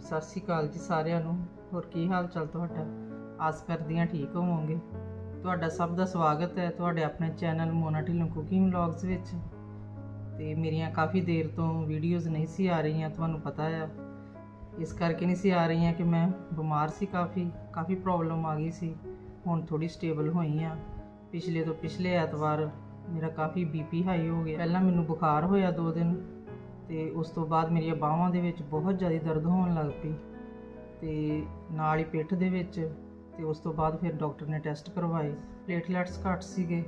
ਸਤਿ ਸ਼੍ਰੀ ਅਕਾਲ ਜੀ ਸਾਰਿਆਂ ਨੂੰ। ਹੋਰ ਕੀ ਹਾਲ ਚਾਲ ਤੁਹਾਡਾ? ਆਸ ਕਰਦੀ ਹਾਂ ਠੀਕ ਹੋਵੋਗੇ। ਤੁਹਾਡਾ ਸਭ ਦਾ ਸਵਾਗਤ ਹੈ ਤੁਹਾਡੇ ਆਪਣੇ channel Mona Dhillon cooking vlogs ਵਿੱਚ। ਤੇ ਮੇਰੀਆਂ ਕਾਫੀ ਦੇਰ ਤੋਂ ਵੀਡੀਓਜ਼ ਨਹੀਂ ਸੀ ਆ ਰਹੀਆਂ, ਤੁਹਾਨੂੰ ਪਤਾ ਆ। ਇਸ ਕਰਕੇ ਨਹੀਂ ਸੀ ਆ ਰਹੀਆਂ ਕਿ ਮੈਂ ਬਿਮਾਰ ਸੀ ਕਾਫੀ ਕਾਫੀ ਪ੍ਰੋਬਲਮ ਆ ਗਈ ਸੀ। ਹੁਣ ਥੋੜੀ ਸਟੇਬਲ ਹੋਈ ਆ ਪਿਛਲੇ ਤੋਂ ਪਿਛਲੇ ਐਤਵਾਰ ਮੇਰਾ ਕਾਫੀ ਬੀਪੀ ਹਾਈ ਹੋ ਗਿਆ। ਪਹਿਲਾਂ ਮੈਨੂੰ ਬੁਖਾਰ ਹੋਇਆ 2 ਦਿਨ ਤੇ ਉਸ ਤੋਂ ਬਾਅਦ ਮੇਰੀਆਂ ਬਾਹਾਂ ਦੇ ਵਿੱਚ ਬਹੁਤ ਜ਼ਿਆਦਾ ਦਰਦ ਹੋਣ ਲੱਗ ਪਈ ਤੇ ਨਾਲ ਹੀ ਪਿੱਠ ਦੇ ਵਿੱਚ ਤੇ ਉਸ ਤੋਂ ਬਾਅਦ ਫਿਰ ਡਾਕਟਰ ਨੇ ਟੈਸਟ ਕਰਵਾਏ ਪਲੇਟਲੈਟਸ ਘੱਟ ਸੀਗੇ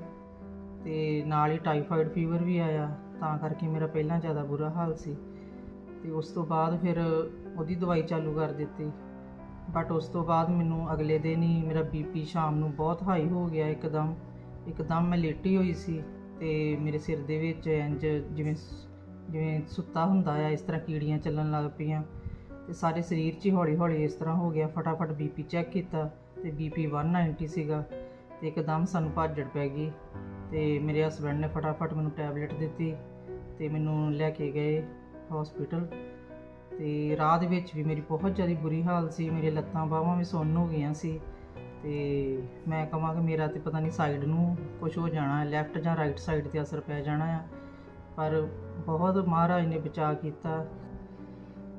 ਤੇ ਨਾਲ ਹੀ ਟਾਈਫਾਇਡ ਫੀਵਰ ਵੀ ਆਇਆ, ਤਾਂ ਕਰਕੇ ਮੇਰਾ ਪਹਿਲਾਂ ਜ਼ਿਆਦਾ ਬੁਰਾ ਹਾਲ ਸੀ ਤੇ ਉਸ ਤੋਂ ਬਾਅਦ ਫਿਰ ਉਹਦੀ ਦਵਾਈ ਚਾਲੂ ਕਰ ਦਿੱਤੀ। ਬਟ ਉਸ ਤੋਂ ਬਾਅਦ ਮੈਨੂੰ ਅਗਲੇ ਦਿਨ ਹੀ ਮੇਰਾ ਬੀਪੀ ਸ਼ਾਮ ਨੂੰ ਬਹੁਤ ਹਾਈ ਹੋ ਗਿਆ ਇੱਕਦਮ ਇੱਕਦਮ ਮੈਂ ਲੇਟੀ ਹੋਈ ਸੀ ਤੇ ਮੇਰੇ ਸਿਰ ਦੇ ਵਿੱਚ ਇੰਜ ਜਿਵੇਂ ਜਿਵੇਂ ਸੁੱਤਾ ਹੁੰਦਾ ਆ, ਇਸ ਤਰ੍ਹਾਂ ਕੀੜੀਆਂ ਚੱਲਣ ਲੱਗ ਪਈਆਂ। ਤੇ ਸਾਰੇ ਸਰੀਰ 'ਚ ਹੀ ਹੌਲੀ ਹੌਲੀ ਇਸ ਤਰ੍ਹਾਂ ਹੋ ਗਿਆ। ਫਟਾਫਟ ਬੀਪੀ ਚੈੱਕ ਕੀਤਾ ਤੇ ਬੀਪੀ 190 ਸੀਗਾ ਤੇ ਇੱਕਦਮ ਸਾਨੂੰ ਭਾਜੜ ਪੈ ਗਈ ਤੇ ਮੇਰੇ ਹਸਬੰਡ ਨੇ ਫਟਾਫਟ ਮੈਨੂੰ ਟੈਬਲੇਟ ਦਿੱਤੀ ਤੇ ਮੈਨੂੰ ਲੈ ਕੇ ਗਏ ਹਸਪੀਟਲ ਤੇ ਰਾਹ ਦੇ ਵਿੱਚ ਵੀ ਮੇਰੀ ਬਹੁਤ ਜ਼ਿਆਦਾ ਬੁਰੀ ਹਾਲ ਸੀ। ਮੇਰੀਆਂ ਲੱਤਾਂ ਬਾਹਾਂ ਵੀ ਸੁੰਨ ਹੋ ਗਈਆਂ ਸੀ ਤੇ ਮੈਂ ਕਹਾਂ ਕਿ ਮੇਰਾ ਤੇ ਪਤਾ ਨਹੀਂ ਸਾਈਡ ਨੂੰ ਕੁਝ ਹੋ ਜਾਣਾ ਲੈਫਟ ਜਾਂ ਰਾਈਟ ਸਾਈਡ ਤੇ ਅਸਰ ਪੈ ਜਾਣਾ ਆ। ਪਰ ਬਹੁਤ ਮਹਾਰਾਜ ਨੇ ਬਚਾ ਕੀਤਾ।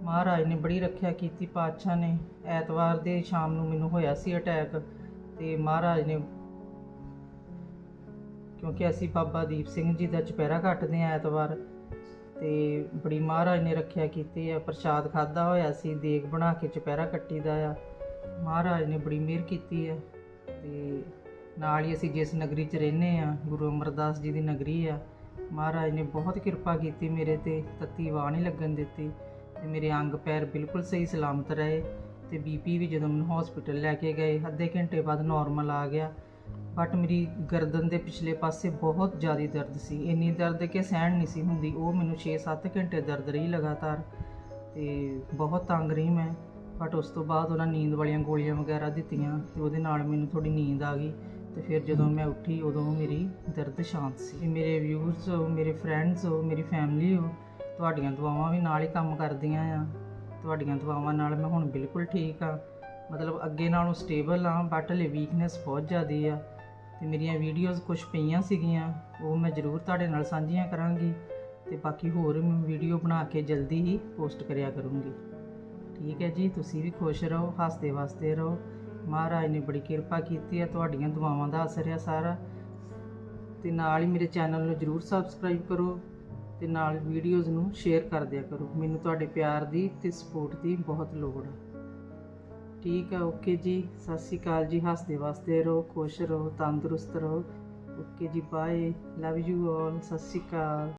ਮਹਾਰਾਜ ਨੇ ਬੜੀ ਰੱਖਿਆ ਕੀਤੀ ਪਾਤਸ਼ਾਹ ਨੇ। ਐਤਵਾਰ ਦੇ ਸ਼ਾਮ ਨੂੰ ਮੈਨੂੰ ਹੋਇਆ ਸੀ ਅਟੈਕ ਤੇ ਮਹਾਰਾਜ ਨੇ ਕਿਉਂਕਿ ਅਸੀਂ ਬਾਬਾ ਦੀਪ ਸਿੰਘ ਜੀ ਦਾ ਚੁਪਹਿਰਾ ਕੱਟਦੇ ਆ ਐਤਵਾਰ ਤੇ ਬੜੀ ਮਹਾਰਾਜ ਨੇ ਰੱਖਿਆ ਕੀਤੀ ਆ ਪ੍ਰਸ਼ਾਦ ਖਾਦਾ ਹੋਇਆ ਸੀ, ਦੇਗ ਬਣਾ ਕੇ ਚੁਪਹਿਰਾ ਕੱਟੀਦਾ ਆ। ਮਹਾਰਾਜ ਨੇ ਬੜੀ ਮਿਹਰ ਕੀਤੀ ਆ ਤੇ ਨਾਲ ਹੀ ਅਸੀਂ ਜਿਸ ਨਗਰੀ 'ਚ ਰਹਿੰਦੇ ਆ ਗੁਰੂ ਅਮਰਦਾਸ ਜੀ ਦੀ ਨਗਰੀ ਆ ਮਹਾਰਾਜ ਨੇ ਬਹੁਤ ਕਿਰਪਾ ਕੀਤੀ ਮੇਰੇ ਤੇ, ਤੱਤੀ ਵਾਹ ਨਹੀਂ ਲੱਗਣ ਦਿੱਤੀ ਤੇ ਮੇਰੇ ਅੰਗ ਪੈਰ ਬਿਲਕੁਲ ਸਹੀ ਸਲਾਮਤ ਰਹੇ ਤੇ ਬੀਪੀ ਵੀ ਜਦੋਂ ਮੈਨੂੰ ਹਸਪੀਟਲ ਲੈ ਕੇ ਗਏ, ਅੱਧੇ ਘੰਟੇ ਬਾਅਦ ਨਾਰਮਲ ਆ ਗਿਆ। ਬਟ ਮੇਰੀ ਗਰਦਨ ਦੇ ਪਿਛਲੇ ਪਾਸੇ ਬਹੁਤ ਜ਼ਿਆਦਾ ਦਰਦ ਸੀ। ਇੰਨੀ ਦਰਦ ਕਿ ਸਹਿਣ ਨਹੀਂ ਸੀ ਹੁੰਦੀ, ਉਹ ਮੈਨੂੰ 6-7 ਘੰਟੇ ਦਰਦ ਰਹੀ ਲਗਾਤਾਰ ਤੇ ਬਹੁਤ ਤੰਗ ਰਹੀ ਮੈਂ। ਬਟ ਉਸ ਤੋਂ ਬਾਅਦ ਉਹਨਾਂ ਨੀਂਦ ਵਾਲੀਆਂ ਗੋਲੀਆਂ ਵਗੈਰਾ ਦਿੱਤੀਆਂ ਤੇ ਉਹਦੇ ਨਾਲ ਮੈਨੂੰ ਥੋੜੀ ਨੀਂਦ ਆ ਗਈ। ਤੇ ਫਿਰ ਜਦੋਂ ਮੈਂ ਉੱਠੀ, ਉਦੋਂ ਮੇਰੀ ਦਰਦ ਸ਼ਾਂਤ ਸੀ। ਮੇਰੇ ਵਿਊਅਰਸ ਹੋ, ਮੇਰੇ ਫਰੈਂਡਸ ਹੋ, ਮੇਰੀ ਫੈਮਿਲੀ ਹੋ, ਤੁਹਾਡੀਆਂ ਦੁਆਵਾਂ ਵੀ ਨਾਲ ਹੀ ਕੰਮ ਕਰਦੀਆਂ ਆ। ਤੁਹਾਡੀਆਂ ਦੁਆਵਾਂ ਨਾਲ ਮੈਂ ਹੁਣ ਬਿਲਕੁਲ ਠੀਕ ਆ। ਮਤਲਬ ਅੱਗੇ ਨਾਲੋਂ ਸਟੇਬਲ ਆ ਬਟ ਹਲੇ ਵੀਕਨੈਸ ਬਹੁਤ ਜ਼ਿਆਦੀ ਆ। ਤੇ ਮੇਰੀਆਂ ਵੀਡੀਓਜ਼ ਕੁਝ ਪਈਆਂ ਸੀਗੀਆਂ, ਉਹ ਮੈਂ ਜ਼ਰੂਰ ਤੁਹਾਡੇ ਨਾਲ ਸਾਂਝੀਆਂ ਕਰਾਂਗੀ। ਤੇ ਬਾਕੀ ਹੋਰ ਮੈਂ ਵੀਡੀਓ ਬਣਾ ਕੇ ਜਲਦੀ ਹੀ ਪੋਸਟ ਕਰਿਆ ਕਰੂੰਗੀ। ਠੀਕ ਹੈ ਜੀ, ਤੁਸੀਂ ਵੀ ਖੁਸ਼ ਰਹੋ ਹੱਸਦੇ ਵਸਦੇ ਰਹੋ। ਮਹਾਰਾਜ ਨੇ ਬੜੀ ਕਿਰਪਾ ਕੀਤੀ ਹੈ, ਤੁਹਾਡੀਆਂ ਦੁਆਵਾਂ ਦਾ ਅਸਰ ਹੈ ਸਾਰਾ। ਤੇ ਨਾਲ ਹੀ ਮੇਰੇ ਚੈਨਲ ਨੂੰ ਜਰੂਰ ਸਬਸਕ੍ਰਾਈਬ ਕਰੋ ਤੇ ਨਾਲ ਵੀਡੀਓਜ਼ ਨੂੰ ਸ਼ੇਅਰ ਕਰ ਦਿਆ ਕਰੋ। ਮੈਨੂੰ ਤੁਹਾਡੇ ਪਿਆਰ ਦੀ ਤੇ ਸਪੋਰਟ ਦੀ ਬਹੁਤ ਲੋੜ ਹੈ। ਠੀਕ ਹੈ ਓਕੇ ਜੀ। ਸਤਿ ਸ਼੍ਰੀ ਅਕਾਲ ਜੀ। ਹੱਸਦੇ ਵਸਦੇ ਰਹੋ, ਖੁਸ਼ ਰਹੋ, ਤੰਦਰੁਸਤ ਰਹੋ। ਓਕੇ ਜੀ ਬਾਏ ਲਵ ਯੂ ਆਲ ਸਤਿ ਸ਼੍ਰੀ ਅਕਾਲ।